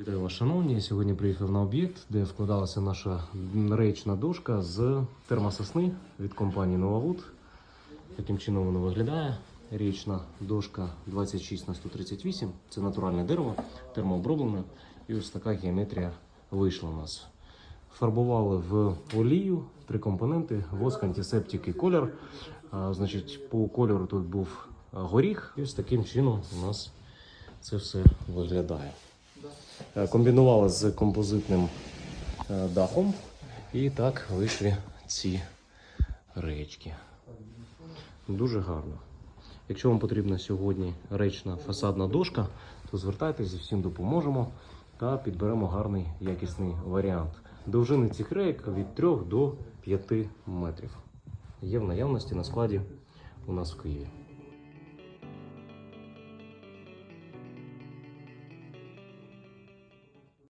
Вітаю вас, шановні. Сьогодні приїхав на об'єкт, де вкладалася наша речна дошка з термососни від компанії Новавуд. Таким чином воно виглядає. Річна дошка 26 на 138 це натуральне дерево, термооброблене. І ось така геометрія вийшла у нас. Фарбували в олію три компоненти: воск, антисептик і колір. А, значить, по кольору тут був горіх, і ось таким чином у нас це все виглядає. Е, Комбінували з композитним е, дахом, і так вийшли ці речки. Дуже гарно. Якщо вам потрібна сьогодні речна фасадна дошка, то звертайтеся, всім допоможемо та підберемо гарний якісний варіант. Довжини цих рейк від 3 до 5 метрів. Є в наявності на складі у нас в Києві.